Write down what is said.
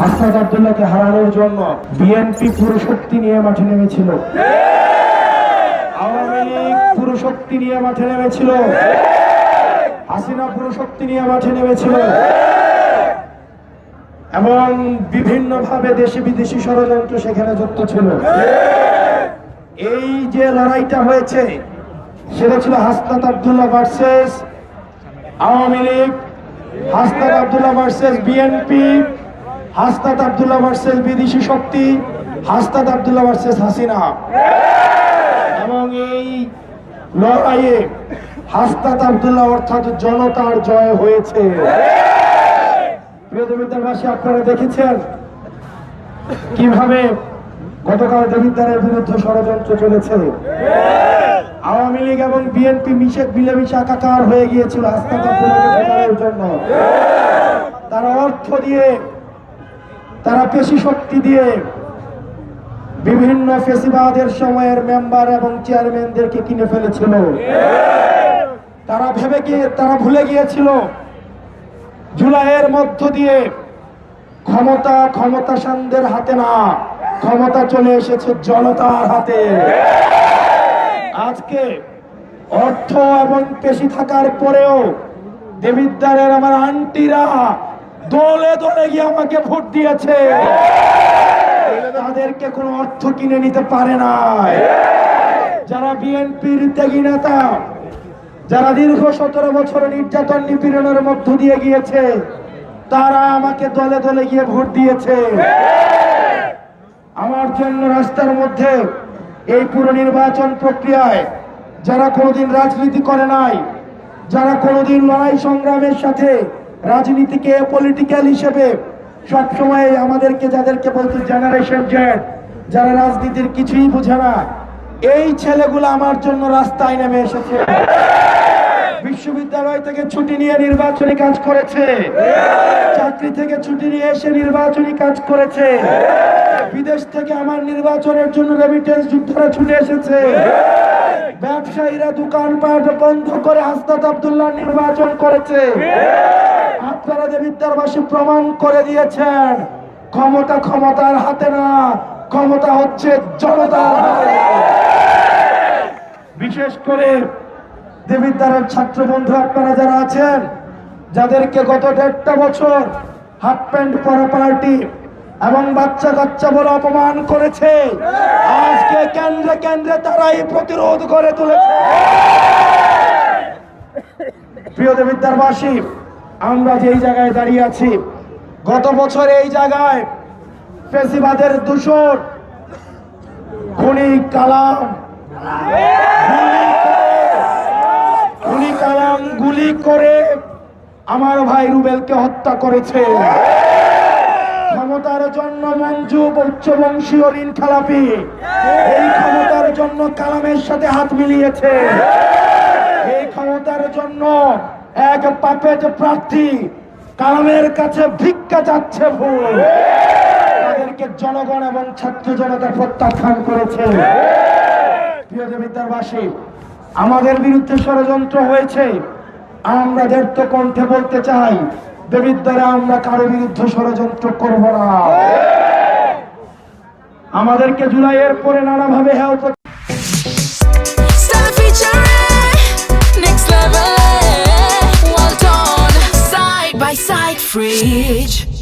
হাসনাত আবদুল্লাহকে হারানোর জন্য বিএনপি পুরো শক্তি নিয়ে মাঠে নেমেছিল। আওয়ামী লীগ পুরো শক্তি নিয়ে মাঠে নেমেছিল। হাসিনা পুরো শক্তি নিয়ে মাঠে নেমেছিল। এবং বিভিন্ন ভাবে দেশি বিদেশি ষড়যন্ত্র সেখানে যুক্ত ছিল। এই যে লড়াইটা হয়েছে, সেটা ছিল Hasnat Abdullah versus Awami League, Hasnat Abdullah versus BNP Hasnat Abdullah versus বিদেশি শক্তি হাসনাত আবদুল্লাহ ভার্সেস হাসিনা। এবং এই লড়াইয়ে হাসনাত আবদুল্লাহ অর্থাৎ জনতার জয় হয়েছে। প্রিয় আপনারা দেখেছেন কীভাবে গতকাল দেবিদ্দারের বিরুদ্ধে ষড়যন্ত্র চলেছে? আওয়ামী লীগ এবং বিএনপি মিশে মিলেমিশে একাকার হয়ে গিয়েছিল হাসনাত আবদুল্লাহকে জন্য। তারা অর্থ দিয়ে তারা পেশি শক্তি দিয়ে বিভিন্ন ফেসিবাদের সময়ের মেম্বার এবং চেয়ারম্যানদেরকে কিনে ফেলেছিল। তারা ভেবে গিয়ে, তারা ভুলে গিয়েছিল জুলাইয়ের মধ্য দিয়ে ক্ষমতা ক্ষমতাসানদের হাতে না, ক্ষমতা চলে এসেছে জনতার হাতে। আজকে অর্থ এবং পেশি থাকার পরেও দেবিদ্দারের আমার আন্টিরা দলে দলে গিয়ে আমাকে ভোট দিয়েছে। তাদেরকে কোনো অর্থ কিনে নিতে পারে নাই। যারা বিএনপির ত্যাগী নেতা, যারা দীর্ঘ সতেরো বছর নির্যাতন নিপীড়নের মধ্য দিয়ে গিয়েছে, তারা আমাকে দলে দলে গিয়ে ভোট দিয়েছে। আমার জন্য রাস্তার মধ্যে এই পুরো নির্বাচন প্রক্রিয়ায় যারা কোনোদিন রাজনীতি করে নাই, যারা কোনোদিন লড়াই সংগ্রামের সাথে রাজনীতিকে পলিটিক্যাল হিসেবে সবসময় আমাদেরকে যাদেরকে বলতে জেনারেশন জেড যারা রাজনীতির কিছুই বুঝে না, এই ছেলেগুলো আমার জন্য রাস্তায় নেমে এসেছে। বিশ্ববিদ্যালয় থেকে ছুটি নিয়ে নির্বাচনী কাজ করেছে। চাকরি থেকে ছুটি নিয়ে এসে নির্বাচনী কাজ করেছে। বিদেশ থেকে আমার নির্বাচনের জন্য রেমিটেন্স যুদ্ধরা ছুটে এসেছে। ব্যবসায়ীরা দোকানপাট বন্ধ করে হাসনাত আবদুল্লাহ নির্বাচন করেছে। আপনারা দেবিদ্যারবাসী প্রমাণ করে দিয়েছেন, ক্ষমতা ক্ষমতার হাতে না, ক্ষমতা হচ্ছে জনতার। বিশেষ করে দেবিদ্বারের ছাত্র বন্ধু আপনারা যারা আছেন, যাদেরকে গত দেড়টা বছর হাফ প্যান্ট পরা পার্টি এবং বাচ্চা কাচ্চা বলে অপমান করেছে, আজকে কেন্দ্রে কেন্দ্রে তারাই প্রতিরোধ করে তুলেছে প্রিয় দেবিদ্বারবাসী আমরা যেই জায়গায় দাঁড়িয়ে আছি, গত বছর এই জায়গায় ফেসিবাদের দূষণ, খুনি কালাম গুলি কালাম গুলি করে আমার ভাই রুবেলকে হত্যা করেছে। ক্ষমতার জন্য মঞ্জু উচ্চ বংশীয় ঋণ খেলাপি এই ক্ষমতার জন্য কালামের সাথে হাত মিলিয়েছে। এই ক্ষমতার জন্য এক পাপেট প্রার্থী কালামের কাছে ভিক্ষা যাচ্ছে ভুল। তাদেরকে জনগণ এবং ছাত্র জনতা প্রত্যাখ্যান করেছে। আমাদের বিরুদ্ধে ষড়যন্ত্র হয়েছে। আমরা দেড়ত কণ্ঠে বলতে চাই দেবিদ্বারে আমরা কারও বিরুদ্ধে ষড়যন্ত্র করব না। আমাদেরকে জুলাইয়ের পরে নানাভাবে হেল্প side, fridge.